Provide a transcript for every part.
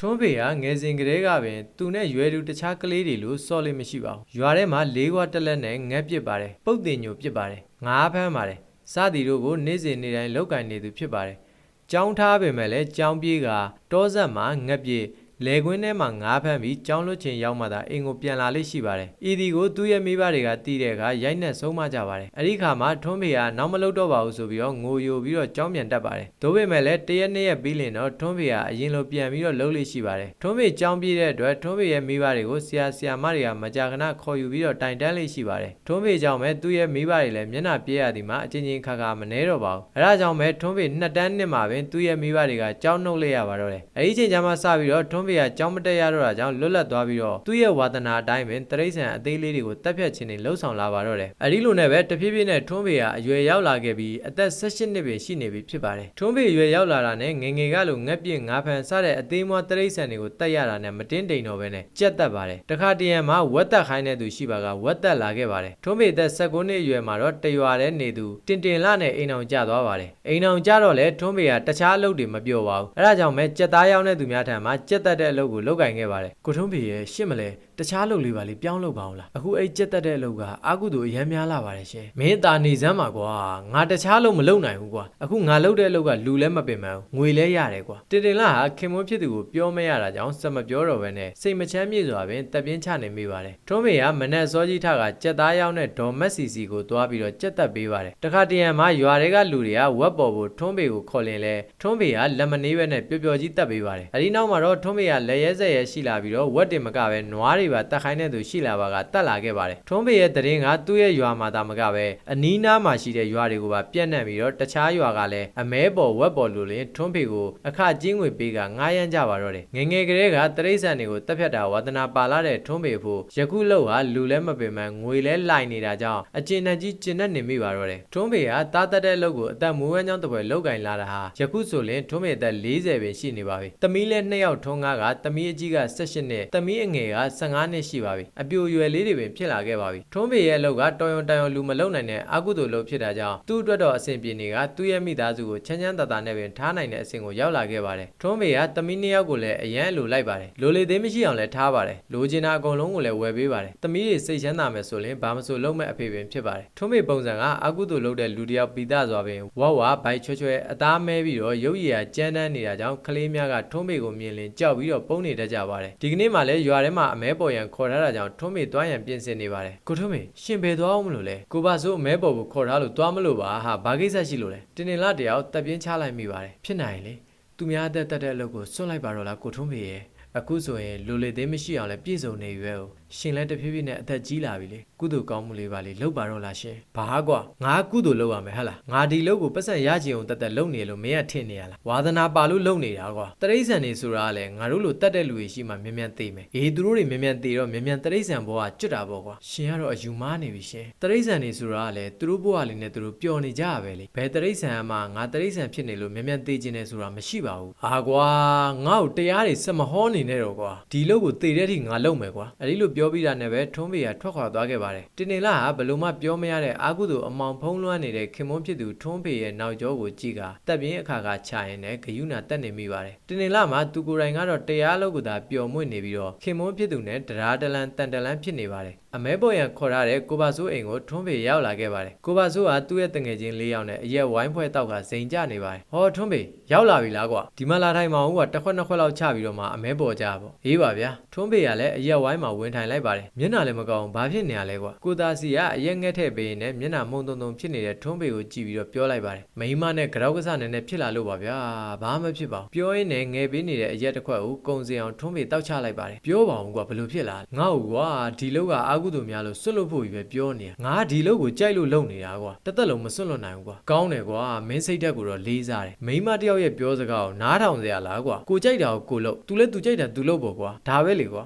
ထွန်းဖေကငယ်စဉ်ကတည်းကပင်သူနဲ့ရွယ်သူတခြားကလေးတွေလိုစော်လေးမရှိပါဘူးရွာထဲမှာလေးခွားတစ်လက်နဲ့ငက်ပစ်ပါတယ်ပုတ်တင်ညိုပစ်ပါတယ်ငါးဖမ်းပါတယ်စသည်တို့ကိုနေ့စဉ်နေ့တိုင်းလောက်ကင်နေသူဖြစ်ပါတယ်ကြောင်းထားပေမဲ့လည်းကြောင်းပြေးကတောဆက်မှာငက်ပြေး လေကွင်းထဲမှာငါးဖမ်းပြီးကြောင်းလွတ်ချင်ရောက်မှသာအိမ်ကိုပြန်လာလိမ့်ရှိပါတယ်။ဤဒီကိုသူ့ရဲ့မိဘတွေကတီးတဲ့အခါရိုက်နှက်ဆုံးမကြပါတယ်။အဲဒီခါမှာထွန်းဖေကနောက်မလုပ်တော့ပါဘူးဆိုပြီးတော့ငိုယိုပြီးတော့ကြောင်းပြန်တက်ပါတယ်။ဒါပေမဲ့လည်းတရက်နှစ်ရက်ပြီးလင်တော့ထွန်းဖေကအရင်လိုပြန်ပြီးတော့လှုပ်လိမ့်ရှိပါတယ်။ထွန်းဖေကြောင်းပြေးတဲ့အတွက်ထွန်းဖေရဲ့မိဘတွေကိုဆရာဆရာမတွေကမကြာခဏခေါ်ယူပြီးတော့တိုင်တန်းလိမ့်ရှိပါတယ်။ထွန်းဖေကြောင့်ပဲသူ့ရဲ့မိဘတွေလည်းမျက်နှာပြေးရသည်မှာအချင်းချင်းခါခါမနှဲတော့ပါဘူး။အဲဒါကြောင့်ပဲထွန်းဖေနှစ်တန်းနှစ်မှာပင်သူ့ရဲ့မိဘတွေကကြောင်းနှုတ်လိုက်ရပါတော့တယ်။အဲဒီချိန်ကျမှစပြီးတော့ထွန်းဖေကကြောင်းမတက်ရတော့တာကြောင့်လွတ်လပ်သွားပြီးတော့သူ့ရဲ့ဝါသနာအတိုင်းပင်တရိษံအသေးလေးတွေကိုတက်ဖြတ်ခြင်းတွေလှုပ်ဆောင်လာပါတော့တယ်။အဲဒီလိုနဲ့ပဲတဖြည်းဖြည်းနဲ့ထွန်းဖေကအရွယ်ရောက်လာခဲ့ပြီးအသက်18နှစ်ပင်ရှိနေပြီဖြစ်ပါတယ်။ထွန်းဖေရွယ်ရောက်လာတာနဲ့ငယ်ငယ်ကလိုငက်ပြင့်ငါးဖန်စတဲ့အသေးမွားတရိษံတွေကိုတက်ရတာနဲ့မတင်းတိမ်တော့ပဲနဲ့ကြက်တက်ပါတယ်။တခါတရံမှာဝက်တက်ခိုင်းတဲ့သူရှိပါကဝက်တက်လာခဲ့ပါတယ်။ထွန်းဖေအသက်19နှစ်အရွယ်မှာတော့တရွာတဲ့နေသူတင်တင်လာနဲ့အိမ်အောင်ကျသွားပါတယ်။အိမ်အောင်ကျတော့လေထွန်းဖေကတခြားအလုပ်တွေမပြောပါဘူး။အဲဒါကြောင့်ပဲကြက်သားရောက်တဲ့သူများထံမှာကြက်တက်တဲ့အလုပ်ကိုလုပ်ကင်ခဲ့ပါတယ်။ကိုထွန်းဖေရဲ့ရှစ်မလဲ တခြားလုပ်လေးပါလေပြောင်းလုပ်ပါအောင်လားအခုအဲ့ကြက်တက်တဲ့အလုပ်ကအာကုသူအရန်များလာပါတယ်ရှင်မင်းတာနေစမ်းပါကွာငါတခြားလုပ်မလုပ်နိုင်ဘူးကွာအခုငါလုပ်တဲ့အလုပ်ကလူလည်းမပင်ပန်းဘူးငွေလည်းရတယ်ကွာတင်တင်လာဟာခင်မွန်းဖြစ်သူကိုပြောမရတာကြောင့်စက်မပြောတော့ဘဲနဲ့စိတ်မချမ်းမြေ့စွာပင်တပ်ပြင်းချနေမိပါတယ်ထွန်းမေကမနက်စောကြီးထကကြက်သားရောက်တဲ့ဒေါ်မက်စီစီကိုသွားပြီးတော့ကြက်တက်ပေးပါတယ်တခါတရံမှာရွာတွေကလူတွေကဝက်ပေါ်ကိုထွန်းပေကိုခေါ်လင်လဲထွန်းပေကလက်မနေပဲနဲ့ပျော်ပျော်ကြီးတက်ပေးပါတယ်အဲဒီနောက်မှာတော့ထွန်းပေကလက်ရဲဆက်ရဲရှိလာပြီးတော့ဝက်တင်မကပဲနွားတွေပါတက်ခိုင်းတဲ့သူရှိလာပါကတက်လာခဲ့ပါတယ်ထွန်းပေရဲ့တရင်ကသူ့ရဲ့ရွာမှာတာမကပဲအနီးနားမှာရှိတဲ့ရွာတွေကိုပါပြန့်နှံ့ပြီးတော့တခြားရွာကလည်းအမဲပေါ်ဝက်ပေါ်လိုလင်ထွန်းပေကိုအခကျင်းငွေပေးကငားရမ်းကြပါတော့တယ်ငယ်ငယ်ကလေးကတရိษံတွေကိုတက်ဖြတ်တာဝါသနာပါလာတဲ့ထွန်းပေဖို့ယခုလောက်ဟာလူလည်းမပင်မငွေလည်းလိုက်နေတာကြောင့်အကျဉ်းနဲ့ကြီးကျဉ်နဲ့နေမိပါတော့တယ်ထွန်းပေကတားတက်တဲ့လုပ်ကိုအသက်မွေးဝမ်းကြောင်းတစ်ပွဲလောက်ကင်လာတာဟာယခုဆိုရင်ထွန်းပေအသက်40ပဲရှိနေပါပြီတမီးလည်းနှစ်ယောက်ထွန်းကားကတမီးအကြီးက18နှစ်တမီးအငယ်က15နှစ်ရှိပါပြီအပြိုရွယ်လေးတွေပင်ဖြစ်လာခဲ့ပါပြီထွန်းပေရဲ့အလုပ်ကတော်ရုံတန်ရုံလူမလုံနိုင်တဲ့အကုသိုလ်လုပ်ဖြစ်တာကြောင့်သူ့အတွက်တော့အဆင်ပြေနေကသူ့ရဲ့မိသားစုကိုချမ်းချမ်းသာသာနဲ့ပင်ထားနိုင်တဲ့အဆင့်ကိုရောက်လာခဲ့ပါတယ်ထွန်းပေကတမီးနှစ်ယောက်ကိုလည်းအရန်လိုလိုက်ပါတယ်လိုလေသေးမရှိအောင်လည်းထားပါတယ်လိုချင်တာအကုန်လုံးကိုလည်းဝယ်ပေးပါတယ်တမီးတွေစိတ်ချမ်းသာမယ်ဆိုရင်ဘာမဆိုလုပ်မဲ့အဖေပင်ဖြစ်ပါတယ်ထွန်းပေပုံစံကအကုသိုလ်လုပ်တဲ့လူတစ်ယောက်ပိသားစွာပင်ဝဝဘိုက်ချွဲချွဲအသားမဲပြီးတော့ရုပ်ရည်ရကြမ်းတမ်းနေတာကြောင့်ကလေးများကထွန်းပေကိုမြင်လင်ကြောက်ပြီးတော့ပုံနေတတ်ကြပါတယ်ဒီကနေ့မှလည်းရွာထဲမှာအမဲပေါ်ရန်ခေါ်ထားတာကြောင့်ထွန်းပေတွားရန်ပြင်ဆင်နေပါတယ်ကိုထွန်းပေရှင်ဘယ်သွားအောင်မလို့လဲကိုပါဆိုအမဲပေါ်ကိုခေါ်ထားလို့တွားမလို့ပါဟာဘာကိစ္စရှိလို့လဲတင်တင်လာတယောက်တပ်ပြင်းချလိုက်မိပါတယ်ဖြစ်နိုင်လေသူများအသက်တက်တဲ့အလုပ်ကိုစွန့်လိုက်ပါတော့လားကိုထွန်းပေရဲ့ အခုဆိုရင်လူလေသေးမရှိအောင်လည်းပြည့်စုံနေရွယ်ကိုရှင်လည်းတဖြည်းဖြည်းနဲ့အသက်ကြီးလာပြီလေကုသိုလ်ကောင်းမှုလေးပါလေလုပ်ပါတော့လားရှင်ဘာကွာငါကုသိုလ်လုပ်ရမယ်ဟဟလားငါဒီလုပ်ကိုပတ်စံရချင်အောင်တက်တက်လုပ်နေလို့မင်းကထင်နေရလားဝါသနာပါလို့လုပ်နေတာကွာတရိษံနေဆိုတာကလည်းငါတို့လိုတက်တဲ့လူတွေရှိမှမြန်မြန်သိမယ်အေးသူတို့တွေမြန်မြန်သိတော့မြန်မြန်တရိษံဘောကကျွတ်တာပေါ့ကွာရှင်ကတော့အယူမားနေပြီရှင်တရိษံနေဆိုတာကလည်းသူတို့ဘဝလေးနဲ့သူတို့ပျော်နေကြရပဲလေဘယ်တရိษံမှငါတရိษံဖြစ်နေလို့မြန်မြန်သိကျင်နေဆိုတာမရှိပါဘူးအာကွာငါ့ကိုတရားတွေစက်မဟောနေ နဲ့တော့ကွာဒီလုပ်ကိုသိတဲ့အထိငါလုပ်မယ်ကွာအဲ့ဒီလိုပြောပြီးတာနဲ့ပဲထွန်းပေကထွက်ခွာသွားခဲ့ပါတယ်တင်နေလာကဘလို့မှပြောမရတဲ့အာကုသူအမောင်ဖုံးလွှမ်းနေတဲ့ခင်မွန်းဖြစ်သူထွန်းပေရဲ့နောက်ကျောကိုကြည့်ကတက်ပြင်းအခါကခြာရင်နဲ့ဂယုနာတက်နေမိပါတယ်တင်နေလာမှာသူကိုယ်တိုင်ကတော့တရားလုပ်ကိုသာပျော်မွေ့နေပြီးတော့ခင်မွန်းဖြစ်သူနဲ့တရားတလန်တန်တလန်ဖြစ်နေပါတယ်အမဲပေါ်ရန်ခေါ်ရတဲ့ကိုပါဆိုးအိမ်ကိုထွန်းဖေရောက်လာခဲ့ပါတယ်ကိုပါဆိုးကသူ့ရဲ့တငယ်ချင်း၄ယောက်နဲ့အရက်ဝိုင်းဖွဲ့တောက်ကဇိန်ကြနေပါတယ်ဟောထွန်းဖေရောက်လာပြီလားကွာဒီမှာလာထိုင်မအောင်ကတစ်ခွက်နှစ်ခွက်လောက်ချပြီးတော့မှအမဲပေါ်ကြပေါ့အေးပါဗျာထွန်းဖေကလည်းအရက်ဝိုင်းမှာဝင်ထိုင်လိုက်ပါတယ်မျက်နှာလည်းမကောင်းဘာဖြစ်နေရလဲကွာကိုသားစီကအရက်ငက်ထည့်ပေးရင်မျက်နှာမုံတုံတုံဖြစ်နေတဲ့ထွန်းဖေကိုကြည့်ပြီးတော့ပြောလိုက်ပါတယ်မိန်းမနဲ့ကြောက်ကစားနေနဲ့ဖြစ်လာလို့ပါဗျာဘာမှဖြစ်ပါဘူးပြောရင်းနဲ့ငယ်ပေးနေတဲ့အရက်တစ်ခွက်ကိုကုံစင်အောင်ထွန်းဖေတောက်ချလိုက်ပါတယ်ပြောပါအောင်ကွာဘလို့ဖြစ်လာငါ့ကိုကွာဒီလောက်ကအာကုသူများလို့ဆွတ်လို့ဖို့ကြီးပဲပြောနေတာငါဒီလောက်ကိုကြိုက်လို့လုပ်နေတာကွာတစ်သက်လုံးမဆွတ်လွတ်နိုင်ဘူးကွာကောင်းတယ်ကွာမင်းစိတ်ဓာတ်ကိုတော့လေးစားတယ်မိန်းမတစ်ယောက်ရဲ့ပြောစကားကိုနားထောင်စရာလားကွာကိုကြိုက်တာကိုကိုလုပ်သူလည်းသူကြိုက်တာသူလုပ်ပေါ့ကွာဒါပဲလေကွာ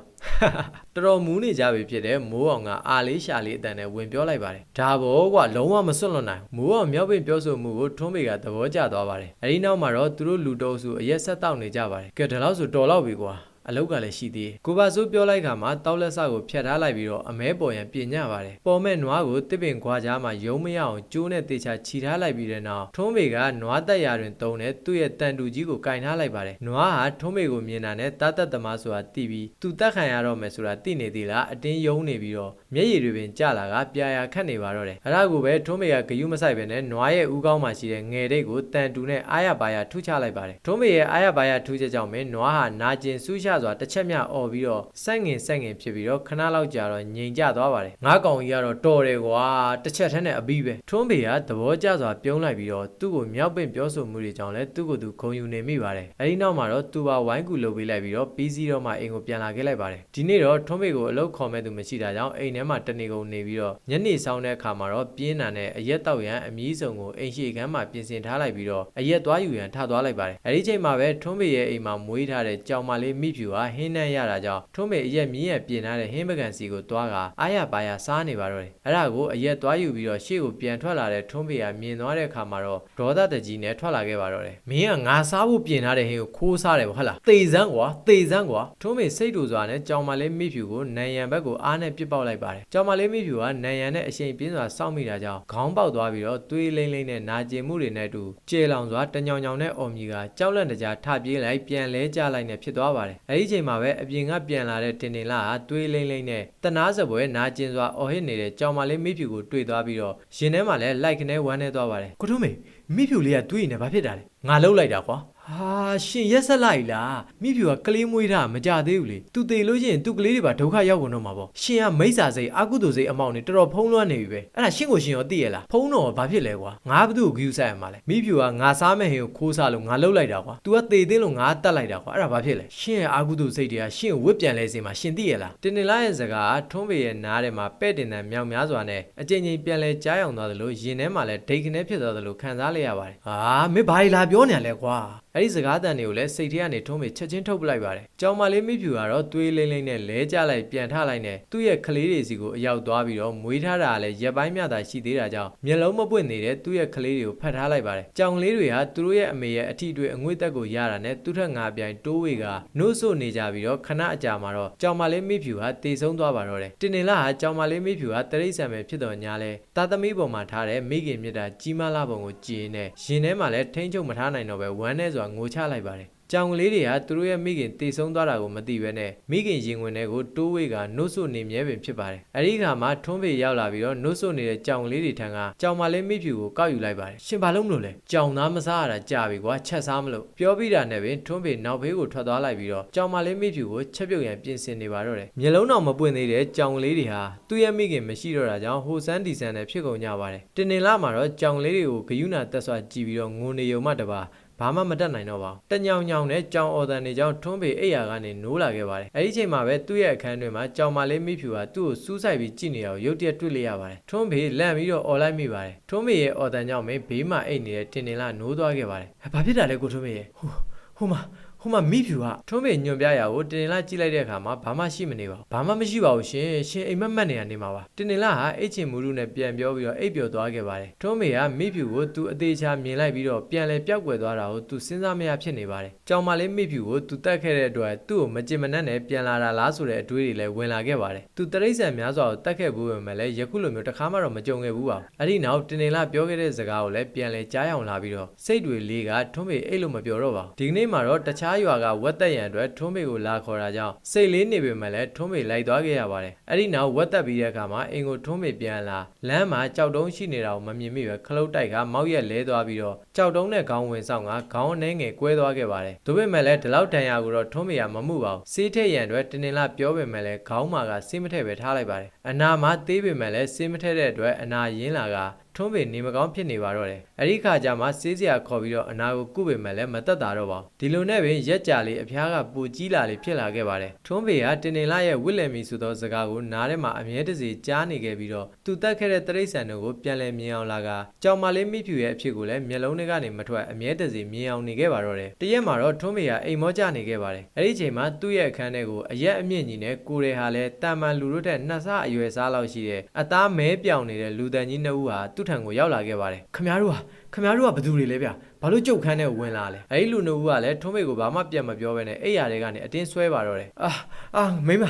တော်တော်မူးနေကြပြီဖြစ်တဲ့မိုးအောင်ကအာလေးရှာလေးအတန်နဲ့ဝင်ပြောလိုက်ပါတယ်ဒါဘောကွာလုံးဝမစွန့်လွတ်နိုင်ဘူးမိုးအောင်မြောက်ပင်ပြောဆိုမှုကိုထွန်းပေကသဘောကျသွားပါတယ်အဲဒီနောက်မှာတော့သူတို့လူတော်စုအရက်ဆက်တောက်နေကြပါတယ်ကဲဒါလို့ဆိုတော်တော့ပြီကွာ အအလောက်ကလည်းရှိသေးတယ်ကိုပါဆိုးပြောလိုက်ခါမှာတောက်လက်ဆကိုဖြတ်ထားလိုက်ပြီးတော့အမဲပေါ်ရန်ပြင်ညပါတယ်ပေါ်မဲ့နွားကိုတစ်ပင်ခွာကြားမှာယုံမရအောင်ကျိုးနဲ့တေချာခြိထားလိုက်ပြီးတဲ့နောက်ထုံးမေကနွားတက်ရာတွင်တုံးတဲ့သူ့ရဲ့တန်တူကြီးကိုကင်ထားလိုက်ပါတယ်နွားဟာထုံးမေကိုမြင်တာနဲ့တတ်တတ်သမားဆိုတာသိပြီးသူတက်ခံရတော့မယ်ဆိုတာသိနေသေးလားအတင်းယုံနေပြီးတော့မျက်ရည်တွေပင်ကျလာကပြာရာခတ်နေပါတော့တယ်အဲ့ဒါကိုပဲထုံးမေကဂယုမဆိုင်ပဲနဲ့နွားရဲ့ဥကောင်းမှာရှိတဲ့ငယ်တိတ်ကိုတန်တူနဲ့အားရပါရထုချလိုက်ပါတယ်ထုံးမေရဲ့အားရပါရထုချက်ကြောင့်ပဲနွားဟာနာကျင်ဆူးရှစွာတစ်ချက်မြអော်ပြီးတော့စိုက်ငင်စိုက်ငင်ဖြစ်ပြီးတော့ခဏလောက်ကြာတော့ငြိမ်ကျသွားပါတယ်ငါးကောင်ကြီးကတော့တော်တယ်ကွာတစ်ချက်ထဲနဲ့အပြီးပဲထုံးမေကသဘောကျစွာပြုံးလိုက်ပြီးတော့သူ့ကိုမြောက်ပင့်ပြောဆိုမှုတွေကြောင့်လဲသူ့ကိုယ်သူခုံယူနေမိပါတယ်အဲဒီနောက်မှာတော့သူပါဝိုင်းကူလုပ်ပေးလိုက်ပြီးတော့ပြီးစီတော့မှအိမ်ကိုပြန်လာခဲ့လိုက်ပါတယ်ဒီနေ့တော့ထုံးမေကိုအလုပ်ခေါ်မဲ့သူမရှိတာကြောင့်အိမ်ထဲမှာတနေကုန်နေပြီးတော့ညနေဆောင်တဲ့အခါမှာတော့ပြင်းထန်တဲ့အရက်တောက်ရန်အမီးစုံကိုအိမ်ရှိခန်းမှာပြင်ဆင်ထားလိုက်ပြီးတော့အရက်သွားယူရန်ထသွားလိုက်ပါတယ်အဲဒီချိန်မှာပဲထုံးမေရဲ့အိမ်မှာမွေးထားတဲ့ကြောင်မလေးမိဖြူဟာဟင်းနှံ့ရတာကြောင့်ထုံးမေအရက်မြင်းရပြင်ထားတဲ့ဟင်းပကံစီကိုသွားကအားရပါရစားနေပါတော့တယ်အဲ့ဒါကိုအရက်သွားယူပြီးတော့ရှေ့ကိုပြန်ထွက်လာတဲ့ထုံးမေကမြင်သွားတဲ့အခါမှာတော့ဒေါသတကြီးနဲ့ထွက်လာခဲ့ပါတော့တယ်မင်းကငါစားဖို့ပြင်ထားတဲ့ဟင်းကိုခိုးစားတယ်ဗောဟုတ်လားသေစမ်းကွာသေစမ်းကွာထုံးမေစိတ်တူစွာနဲ့ကြောင်မလေးမိဖြူကိုနန်ရံဘက်ကိုအားနဲ့ပစ်ပေါက်လိုက်ပါတယ်ကြောင်မလေးမိဖြူကနန်ရံနဲ့အရှိန်ပြင်းစွာစောင့်မိတာကြောင့်ခေါင်းပေါက်သွားပြီးတော့သွေးလိမ့်လိမ့်နဲ့နာကျင်မှုတွေနဲ့အတူကျေလောင်စွာတညောင်ညောင်နဲ့အော်မီကကြောက်လန့်တကြားထပြေးလိုက်ပြန်လဲကျလိုက်နဲ့ဖြစ်သွားပါတယ်အဲဒီချိန်မှာပဲအပြင်ကပြန်လာတဲ့တင်တင်လာဟာသွေးလိမ့်လိမ့်နဲ့တနာစပွဲနာကျင်စွာအော်ဟစ်နေတဲ့ကြောင်မလေးမိဖြူကိုတွေ့သွားပြီးတော့ရင်ထဲမှာလည်းလိုက်ခနဲဝမ်းနေသွားပါတယ်ကိုထုံးမေမိဖြူလေးကတွေးနေဘာဖြစ်တာလဲငါလှုပ်လိုက်တာကွာ ဟာရှင်ရက်ဆက်လိုက်လားမိဖြူကကလေးမွေးတာမကြသေးဘူးလေသူတေလို့ရှိရင်သူကလေးတွေပါဒုက္ခရောက်ကုန်တော့မှာပေါ့ရှင်ကမိစ္ဆာစိတ်အကုသိုလ်စိတ်အမောင်နေတော်တော်ဖုံးလွှမ်းနေပြီပဲအဲ့ဒါရှင်ကိုရှင်ရောသိရလားဖုံးတော့ဘာဖြစ်လဲကွာငါဘသူ့ကိုဂယူဆိုင်ရမှာလဲမိဖြူကငါစားမဲ့ဟင်ကိုခိုးစားလို့ငါလှုပ်လိုက်တာကွာ तू ကတေသိလို့ငါတတ်လိုက်တာကွာအဲ့ဒါဘာဖြစ်လဲရှင်ရဲ့အကုသိုလ်စိတ်တွေကရှင်ကိုဝစ်ပြန်လဲစေမှာရှင်သိရလားတင်နေလာရဲ့စကားထွန်းပေရဲ့နားထဲမှာပဲ့တင်တဲ့မြောင်များစွာနဲ့အကြိမ်ကြိမ်ပြန်လဲကြားယောင်သွားသလိုရင်ထဲမှာလည်းဒိတ်ခနဲဖြစ်သွားသလိုခံစားလိုက်ရပါတယ်ဟာမင်းဘာကြီးလာပြောနေရလဲကွာအဲ့ဒီစကားတန်တွေကိုလည်းစိတ်ထဲကနေထုံးပြီးချက်ချင်းထုတ်ပလိုက်ပါတယ်။ကြောင်မလေးမိဖြူကတော့သွေးလိမ့်လိမ့်နဲ့လဲကျလိုက်ပြန်ထလိုက်နဲ့သူ့ရဲ့ကလေးတွေစီကိုအရောက်သွားပြီးတော့မွေးထားတာကလည်းရက်ပိုင်းမြတာရှိသေးတာကြောင့်မျက်လုံးမပွင့်နေတဲ့သူ့ရဲ့ကလေးတွေကိုဖတ်ထားလိုက်ပါတယ်။ကြောင်လေးတွေဟာသူတို့ရဲ့အမေရဲ့အထီတွေအငွေ့တက်ကိုရတာနဲ့သူ့ထက်ငါပြိုင်တိုးဝေကနှုတ်ဆို့နေကြပြီးတော့ခဏအကြာမှာတော့ကြောင်မလေးမိဖြူဟာတေဆုံးသွားပါတော့တယ်။တင်နေလာဟာကြောင်မလေးမိဖြူဟာတရိษံပဲဖြစ်တော်ညာလဲတာသမီးပေါ်မှာထားတဲ့မိခင်မြတ်တာကြီးမားလာပုံကိုကြည်နေရင်ထဲမှာလည်းထိမ့်ချုပ်မထားနိုင်တော့ပဲဝမ်းနဲ့စွာငိုချလိုက်ပါတယ်ကြောင်ကလေးတွေကသူတို့ရဲ့မိခင်တေဆုံးသွားတာကိုမသိဘဲနဲ့မိခင်ရင်ဝင်တွေကိုတိုးဝေကနှုတ်ဆုနေမြဲပင်ဖြစ်ပါတယ်။အဲဒီခါမှာထွန်းပေရောက်လာပြီးတော့နှုတ်ဆုနေတဲ့ကြောင်ကလေးတွေထံကကြောင်မလေးမိဖြူကိုကောက်ယူလိုက်ပါတယ်။ရှင်ဘာလို့မလို့လဲ။ကြောင်သားမစားရတာကြာပြီကွာချက်စားမလို့ပြောပြီးတာနဲ့ပင်ထွန်းပေနောက်ဘေးကိုထွက်သွားလိုက်ပြီးတော့ကြောင်မလေးမိဖြူကိုချက်ပြုတ်ရန်ပြင်ဆင်နေပါတော့တယ်။မျက်လုံးတော်မပွင့်သေးတဲ့ကြောင်ကလေးတွေဟာသူ့ရဲ့မိခင်မရှိတော့တာကြောင့်ဟိုဆန်းဒီဆန်နဲ့ဖြစ်ကုန်ကြပါတယ်။တင်နေလာမှာတော့ကြောင်ကလေးတွေကိုဂယုဏတက်ဆွာကြည့်ပြီးတော့ငိုနေုံမှတပါ ဘာမှမတတ်နိုင်တော့ပါဘူးတညောင်ညောင်နဲ့ကြောင်အော်တန်နေကြောင်ထွန်းပေအိယာကနေနိုးလာခဲ့ပါတယ်အဲဒီချိန်မှာပဲသူ့ရဲ့အခန်းတွင်မှာကြောင်မလေးမိဖြူဟာသူ့ကိုစူးစိုက်ပြီးကြည့်နေအောင်ရုတ်တရက်တွေ့လိုက်ရပါတယ်ထွန်းပေလန့်ပြီးတော့អော်လိုက်မိပါတယ်ထွန်းပေရဲ့အော်တန်ကြောင့်ပဲဘေးမှာအိတ်နေတဲ့တင်တင်လာနိုးသွားခဲ့ပါတယ်ဘာဖြစ်တာလဲကိုထွန်းပေရဲ့ဟိုဟိုမှာ ဟိုမှာမိဖြူကထွန်းပေညွန်ပြရာကိုတင်တင်လာကြည့်လိုက်တဲ့အခါမှာဘာမှရှိမနေပါဘူးဘာမှမရှိပါဘူးရှင်ရှင်အိမ်မက်မက်နေရနေမှာပါတင်တင်လာဟာအိတ်ချင်မူရုနဲ့ပြန်ပြောပြီးတော့အိပ်ပျော်သွားခဲ့ပါတယ်ထွန်းပေကမိဖြူကိုသူအသေးချာမြင်လိုက်ပြီးတော့ပြန်လဲပြောက်ွယ်သွားတာကိုသူစဉ်းစားမရဖြစ်နေပါတယ်ကြောင်မလေးမိဖြူကိုသူတတ်ခဲ့တဲ့အတွက်သူ့ကိုမကြင်မနှက်နဲ့ပြန်လာတာလားဆိုတဲ့အတွေးတွေလည်းဝင်လာခဲ့ပါတယ်သူတရိษံများစွာကိုတတ်ခဲ့ဘူးပဲမဲ့လည်းယခုလိုမျိုးတစ်ခါမှတော့မကြုံခဲ့ဘူးပါဘူးအဲ့ဒီနောက်တင်တင်လာပြောခဲ့တဲ့စကားကိုလည်းပြန်လဲကြားအောင်လာပြီးတော့စိတ်တွေလေးကထွန်းပေအိတ်လို့မပြောတော့ပါဘူးဒီကနေ့မှာတော့တခြားရွာကဝက်သက်ရန်အတွက်ထွန်းပေကိုလာခေါ်တာကြောင့်စိတ်လေးနေပေမဲ့လည်းထွန်းပေလိုက်သွားခဲ့ရပါတယ်အဲ့ဒီနောက်ဝက်သက်ပြီးတဲ့အခါမှာအင်ကိုထွန်းပေပြန်လာလမ်းမှာကြောက်တုံးရှိနေတာကိုမမြင်မိပဲခလုတ်တိုက်ကမောက်ရက်လဲသွားပြီးတော့ကြောက်တုံးနဲ့ခေါင်းဝင်ဆောင်ကခေါင်းအနှဲငယ်ကွဲသွားခဲ့ပါတယ်ဒါပေမဲ့လည်းဒီလောက်တန်ရာကိုတော့ထွန်းပေကမမှုပါဘူးစေးထက်ရန်အတွက်တင်တင်လာပြောပေမဲ့လည်းခေါင်းမာကစေးမထက်ပဲထားလိုက်ပါတယ်အနာမှာသေးပေမဲ့လည်းစေးမထက်တဲ့အတွက်အနာရင်းလာက ထွန်းပေနေမကောင်းဖြစ်နေပါတော့တယ်။အဲဒီခါကျမှစေးစရာခေါ်ပြီးတော့အနာကိုကုပေမဲ့လည်းမတက်တာတော့ပါဘူး။ဒီလိုနဲ့ပင်ရက်ကြလေးအဖျားကပူကြီးလာလေးဖြစ်လာခဲ့ပါတယ်။ထွန်းပေကတင်တင်လာရဲ့ဝစ်လည်မီဆိုသောစကားကိုနားထဲမှာအမြဲတစေကြားနေခဲ့ပြီးတော့သူတက်ခဲ့တဲ့တရိษံတို့ကိုပြန်လည်မြင်အောင်လာကကြောင်မလေးမိဖြူရဲ့အဖြစ်ကိုလည်းမျက်လုံးထဲကနေမထွက်အမြဲတစေမြင်အောင်နေခဲ့ပါတော့တယ်။တရက်မှာတော့ထွန်းပေကအိမ်မောကျနေခဲ့ပါတယ်။အဲဒီချိန်မှာသူ့ရဲ့အခန်းထဲကိုအရက်အမြင့်ကြီးနဲ့ကိုရဲဟာလည်းတာမန်လူတို့ထက်နှစ်ဆအရွယ်စားလောက်ရှိတဲ့အသားမဲပြောင်နေတဲ့လူတန်ကြီးနှစ်ဦးဟာသူ့ထံကိုရောက်လာခဲ့ပါတယ်ခမားတို့ဟာခမားတို့ကဘသူတွေလဲဗျဘာလို့ကြုတ်ခန်းနဲ့ဝင်လာလဲအဲ့ဒီလူနှစ်ဦးကလည်းထွန်းမေကိုဘာမှပြန်မပြောဘဲနဲ့အိယာတွေကနေအတင်းဆွဲပါတော့တယ်အာအာမိမ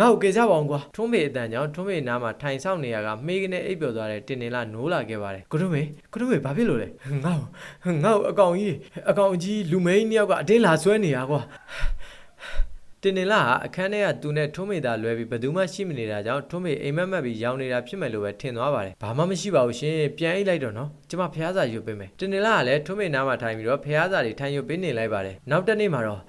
ငါ့ကိုကေကြပါအောင်ကွာထွန်းမေအတန်ကြောင့်ထွန်းမေနားမှာထိုင်ဆောင်နေရကမေးကနေအိပ်ပျော်သွားတဲ့တင်နေလာနိုးလာခဲ့ပါတယ်ကိုထွန်းမေကိုထွန်းမေဘာဖြစ်လို့လဲငါ့ကိုငါ့ကိုအကောင်ကြီးအကောင်ကြီးလူမိန်းနှစ်ယောက်ကအတင်းလာဆွဲနေရကွာ တင်နေလာဟာအခန်းထဲကသူနဲ့ထွန်းမေသာလွဲပြီးဘယ်သူမှရှိမနေတာကြောင့်ထွန်းမေအိမ်မက်မက်ပြီးရောင်နေတာဖြစ်မယ်လို့ပဲထင်သွားပါတယ်။ဘာမှမရှိပါဘူးရှင်။ပြန်အိတ်လိုက်တော့နော်။ကျမဖះစာရွတ်ပေးမယ်။တင်နေလာကလည်းထွန်းမေနားမှာထိုင်ပြီးတော့ဖះစာတွေထိုင်ရွတ်ပေးနေလိုက်ပါတယ်။နောက်တစ်နေ့မှာတော့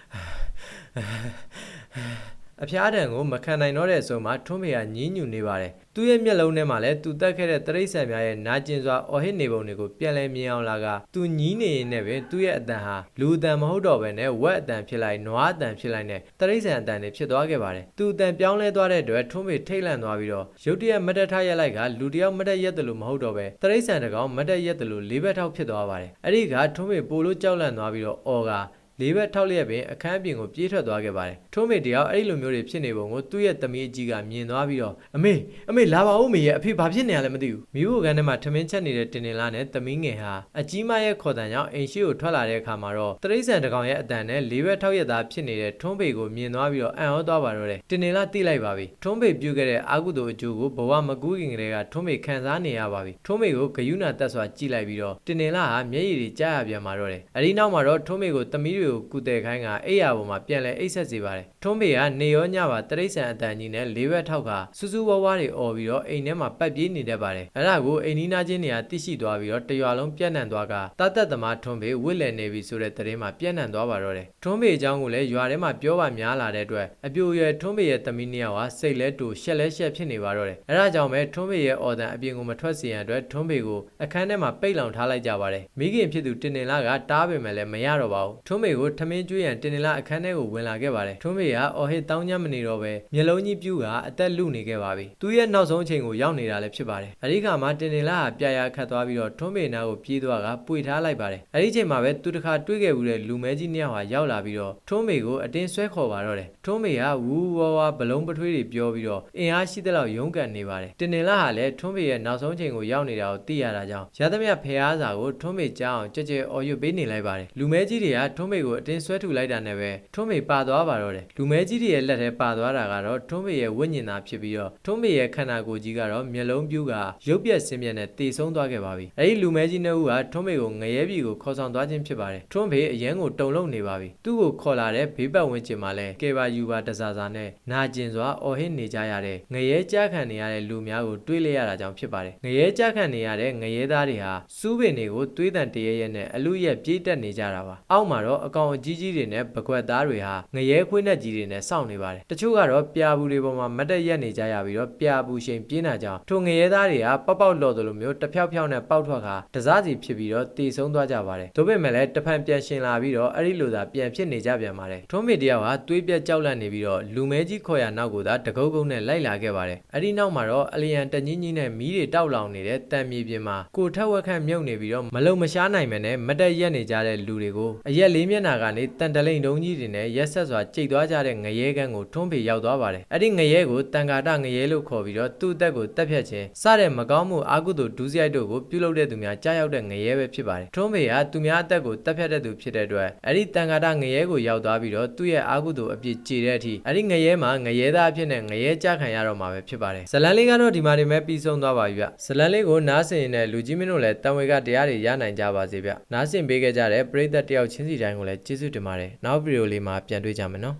အဖျားတံကိုမခံနိုင်တော့တဲ့အဆုံးမှာထွန်းမေကညင်းညူနေပါတယ်။သူ့ရဲ့မျက်လုံးထဲမှာလည်းသူတက်ခဲ့တဲ့တရိษံများရဲ့နာကျင်စွာအော်ဟစ်နေပုံတွေကိုပြန်လဲမြင်အောင်လာကသူညင်းနေရင်နဲ့ပဲသူ့ရဲ့အတန်ဟာလူအတန်မဟုတ်တော့ဘဲနဲ့ဝက်အတန်ဖြစ်လိုက်နွားအတန်ဖြစ်လိုက်နဲ့တရိษံအတန်တွေဖြစ်သွားခဲ့ပါတယ်။သူအတန်ပြောင်းလဲသွားတဲ့အတွက်ထွန်းမေထိတ်လန့်သွားပြီးတော့ရုတ်တရက်မတ်တက်ထားရက်လိုက်ကလူတစ်ယောက်မတ်တက်ရက်တယ်လို့မဟုတ်တော့ပဲတရိษံတကောင်မတ်တက်ရက်တယ်လို့လေးဘက်ထောက်ဖြစ်သွားပါတယ်။အဲ့ဒီကထွန်းမေပိုလို့ကြောက်လန့်သွားပြီးတော့အော်က လေးဘက်ထောက်လျက်ပင်အခန်းပြင်ကိုပြေးထွက်သွားခဲ့ပါတယ်ထို့မေတယောက်အဲ့ဒီလိုမျိုးတွေဖြစ်နေပုံကိုသူ့ရဲ့သမီးအကြီးကမြင်သွားပြီးတော့အမေအမေလာပါဦးမေရဲ့အဖေဘာဖြစ်နေရလဲမသိဘူးမိဖို့ကန်းထဲမှာထမင်းချက်နေတဲ့တင်တင်လာနဲ့သမီးငယ်ဟာအကြီးမရဲ့ခေါ်တန်ကြောင့်အိမ်ရှိကိုထွက်လာတဲ့အခါမှာတော့တရိษံတကောင်ရဲ့အတန်နဲ့လေးဘက်ထောက်ရက်သားဖြစ်နေတဲ့ထွန်းပေကိုမြင်သွားပြီးတော့အံ့ဩသွားပါတော့တယ်တင်တင်လာတိလိုက်ပါပြီထွန်းပေပြုတ်ခဲ့တဲ့အာကုသိုလ်အကျိုးကိုဘဝမကူးခင်ကလေးကထွန်းပေခံစားနေရပါပြီထွန်းပေကိုဂယုဏတက်စွာကြည့်လိုက်ပြီးတော့တင်တင်လာဟာမျက်ရည်တွေကြားရပြန်ပါတော့တယ်အဲဒီနောက်မှာတော့ထွန်းပေကိုသမီးတွေကိုကုတဲ့ခိုင်းကအိယာပေါ်မှာပြန်လဲအိတ်ဆက်စေပါတယ်။ထုံးပေကနေရောညပါတရိษံအတန်ကြီးနဲ့လေးဘက်ထောက်ကစူးစူးဝါးဝါးတွေអော်ပြီးတော့အိမ်ထဲမှာပတ်ပြေးနေတတ်ပါတယ်။အဲ့ဒါကိုအိမ်နီးနားချင်းတွေကသိရှိသွားပြီးတော့တရွာလုံးပြန့်နှံ့သွားကတတ်သက်သမားထုံးပေဝစ်လည်နေပြီဆိုတဲ့သတင်းမှာပြန့်နှံ့သွားပါတော့တယ်။ထုံးပေအကြောင်းကိုလည်းရွာထဲမှာပြောပါများလာတဲ့အတွက်အပြိုရွယ်ထုံးပေရဲ့သမီးနှစ်ယောက်ဟာစိတ်လဲတူရှက်လဲရှက်ဖြစ်နေပါတော့တယ်။အဲ့ဒါကြောင့်ပဲထုံးပေရဲ့အော်တန်အပြင်ကိုမထွက်စေရန်အတွက်ထုံးပေကိုအခန်းထဲမှာပိတ်လောင်ထားလိုက်ကြပါတယ်။မိခင်ဖြစ်သူတင်တင်လာကတားပေမဲ့လည်းမရတော့ပါဘူး။ထုံးပေကိုထမင်းကျွေးရန်တင်တင်လာအခန်းထဲကိုဝင်လာခဲ့ပါတယ်။ထုံးပေကအော်ဟစ်တောင်းညမ်းမနေတော့ပဲမျက်လုံးကြီးပြူကအသက်လူနေခဲ့ပါပြီ။သူ့ရဲ့နောက်ဆုံးအချိန်ကိုရောက်နေတာလည်းဖြစ်ပါတယ်။အဲဒီခါမှာတင်တင်လာကပြာရခတ်သွားပြီးတော့ထုံးပေနာကိုပြေးသွားကပွေထားလိုက်ပါတယ်။အဲဒီချိန်မှာပဲသူတစ်ခါတွေးခဲ့ဘူးတဲ့လူမဲကြီးနှစ်ယောက်ဟာရောက်လာပြီးတော့ထုံးပေကိုအတင်းဆွဲခေါ်ပါတော့တယ်။ထုံးပေကဝူဝါဝါဘလုံးပထွေးတွေပြောပြီးတော့အင်အားရှိတဲ့လောက်ရုန်းကန်နေပါတယ်။တင်တင်လာကလည်းထုံးပေရဲ့နောက်ဆုံးချိန်ကိုရောက်နေတာကိုသိရတာကြောင့်ရသမျှဖះစာကိုထုံးပေကြောင်းကြဲကြဲအော်ရွတ်ပေးနေလိုက်ပါတယ်။လူမဲကြီးတွေကထုံးပေကိုအတင်းဆွဲထုလိုက်တာနဲ့ပဲထုံးပေပါသွားပါတော့တယ်။လူမဲကြီးတွေရဲ့လက်ထဲပါသွားတာကတော့ထုံးပေရဲ့ဝိညာဉ်သားဖြစ်ပြီးတော့ထုံးပေရဲ့ခန္ဓာကိုယ်ကြီးကတော့မျက်လုံးပြူးကရုပ်ပြက်ဆင်းပြက်နဲ့တေဆုံးသွားခဲ့ပါပြီ။အဲဒီလူမဲကြီးနှစ်ဦးကထုံးပေကိုငရဲပြည်ကိုခေါ်ဆောင်သွားခြင်းဖြစ်ပါတယ်။ထုံးပေအရန်ကိုတုံလုံးနေပါပြီ။သူ့ကိုခေါ်လာတဲ့ဘေးပတ်ဝန်းကျင်မှာလည်းကေပါယူပါတစားစားနဲ့နာကျင်စွာအော်ဟစ်နေကြရတဲ့ငရဲကြားခံနေရတဲ့လူများကိုတွေးလိုက်ရတာကြောင့်ဖြစ်ပါတယ်။ငရဲကြားခံနေရတဲ့ငရဲသားတွေဟာစူးပင်တွေကိုတွေးတန်တရဲရဲနဲ့အလူရက်ပြေးတက်နေကြတာပါ။အောက်မှာတော့အကောင်အကြီးကြီးတွေနဲ့ပကွက်သားတွေဟာငရဲခွေးနဲ့ကြီးတွေနဲ့စောင့်နေပါတယ်။တချို့ကတော့ပြာဘူးတွေပေါ်မှာမတ်တက်ရက်နေကြရပြီးတော့ပြာဘူးရှိန်ပြင်းတာကြောင့်ထိုငရဲသားတွေကပေါက်ပေါက်လော်သလိုမျိုးတဖြောက်ဖြောက်နဲ့ပေါက်ထွက်ခါတစားစီဖြစ်ပြီးတော့တေဆုံးသွားကြပါတယ်။ဒါပေမဲ့လည်းတဖန်ပြန်ရှင်လာပြီးတော့အဲ့ဒီလိုသာပြန်ဖြစ်နေကြပြန်ပါတယ်။ထုံးမေတယောက်ဟာတွေးပြက်ကြောက်လန့်နေပြီးတော့လူမဲကြီးခေါ်ရနောက်ကိုသာတကုတ်ကုတ်နဲ့လိုက်လာခဲ့ပါတယ်။အဲ့ဒီနောက်မှာတော့အလျံတညင်းကြီးနဲ့မီးတွေတောက်လောင်နေတဲ့တံမြေပြင်မှာကိုထက်ဝက်ခန့်မြုပ်နေပြီးတော့မလုံမရှားနိုင်မနဲ့မတ်တက်ရက်နေကြတဲ့လူတွေကိုအရက်လေးမျက်နာကနေတန်တလိန်တုံးကြီးတွေနဲ့ရက်ဆက်စွာကြိတ်သွားကြတဲ့ငရဲကန်းကိုထုံးဖေရောက်သွားပါတယ်။အဲ့ဒီငရဲကိုတန်ကာတငရဲလို့ခေါ်ပြီးတော့သူ့အသက်ကိုတက်ဖြတ်ခြင်းစတဲ့မကောင်းမှုအာကုသိုလ်ဒုစရိုက်တို့ကိုပြုလုပ်တဲ့သူများကြားရောက်တဲ့ငရဲပဲဖြစ်ပါတယ်။ထုံးဖေကသူများအသက်ကိုတက်ဖြတ်တဲ့သူဖြစ်တဲ့အတွက်အဲ့ဒီတန်ကာတငရဲကိုရောက်သွားပြီးတော့သူ့ရဲ့အာကုသိုလ်အပြစ်ကြေတဲ့အထိအဲ့ဒီငရဲမှာငရဲသားအဖြစ်နဲ့ငရဲကြခံရတော့မှာပဲဖြစ်ပါတယ်။ဇလန်လေးကတော့ဒီမှာနေမဲ့ပြီးဆုံးသွားပါပြီဗျ။ဇလန်လေးကိုနားဆင်နေတဲ့လူကြီးမင်းတို့လည်းတန်ဝေကတရားတွေရနိုင်ကြပါစေဗျ။နားဆင်ပေးခဲ့ကြတဲ့ပရိသတ်တယောက်ချင်းစီတိုင်းကိုလည်းကျေးဇူးတင်ပါတယ်။နောက်ဗီဒီယိုလေးမှာပြန်တွေ့ကြမယ်နော်။